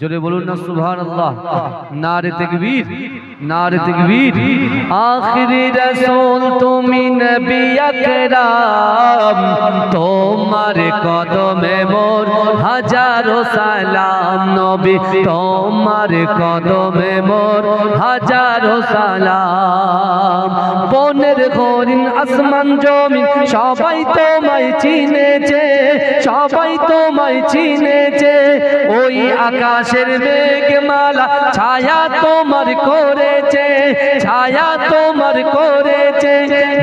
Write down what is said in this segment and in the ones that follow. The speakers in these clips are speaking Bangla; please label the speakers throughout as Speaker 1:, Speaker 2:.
Speaker 1: জোরে বলুন না সুবহান আল্লাহ নারে তকবীর নারে তকবীর। আখিরি রাসূল তুমি নবী আকরাম তোমার কদমে মোর হাজারো সালাম। নবী তোমার কদমে মোর হাজারো সালাম। বনের হরিণ আসমান জমিন সবাই তোমায় চিনেছে সবাই তোমায় চিনেছে। ওই আকাশের মেঘমালা, ছায়া তোমার করেছে, ছায়া তোমার করেছে।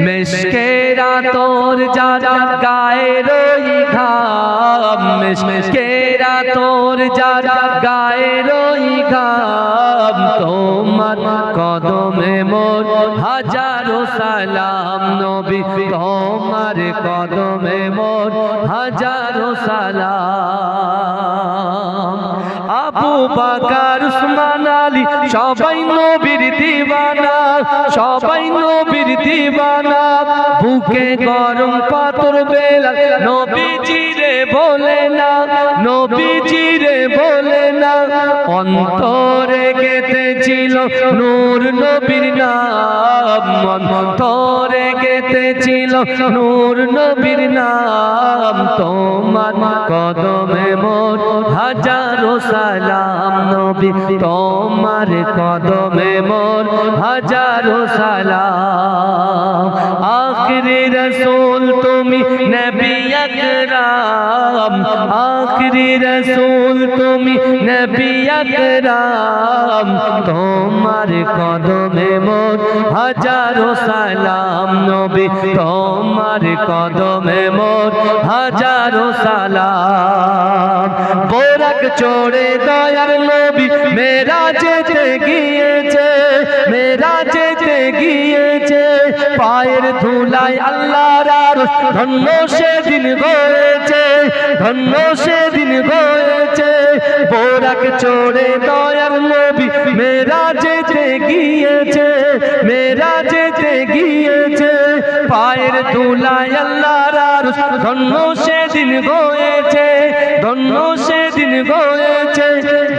Speaker 1: মেশকেরা তোর যারা গায়ের ওই ঘাম মেশকেরা তোর যারা গায়ের ওই ঘাম। তোমার কদমে মোর হাজারো সালাম নবী, তোমার কদমে মোর হাজারো সালাম। আবু বাকার, উসমান আলী, সবাই নবীর দিবানা, সবাই নবীর দিবানা। বুকে গরম পাথর বেলা, নবীজি রে বলে না, নবীজি রে বলে না, অন্তরে গেতেছিল নূর নবীর নাম অন্তরে গেতেছিল নূর নবীর নাম তোমার কদমে মোর হাজারো সালাম নবী। তোমার কদমে মোর হাজারো সালাম। আখরি রসুল আখরি রসুল তুমি নবী আকরাম। তোমার কদমে মোর হাজারো সালাম, নবী তোমার কদমে মোর হাজারো সালাম। বোরক চড়ে দয়ার নবী মেরা যেতে গিয়েছে মেরা যেতে গিয়েছে। পায়ের ধুলায় আল্লাহর আর ধন্য সেদিন হয়েছে, ধন্য সেদিন হয়েছে। বোরাক চড়ে দয়ার নবী মেরা যেতে গিয়েছে মেরা যেতে গিয়েছে। পায়ের ধুলায় আল্লাহর আর ধন্য সেদিন হয়েছে, ধন্য সেদিন হয়েছে।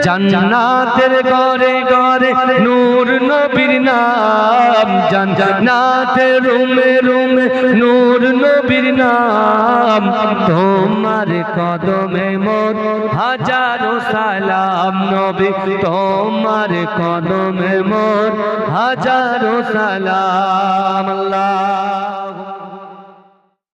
Speaker 1: জান্নাতের ঘরে ঘরে নূর নবীর নাম, জান্নাতের রুমে রুমে নূর নবীর নাম। তোমার কদমে মোর হাজারো সালাম নবী, তোমার কদমে মোর হাজারো সালাম। আল্লাহ।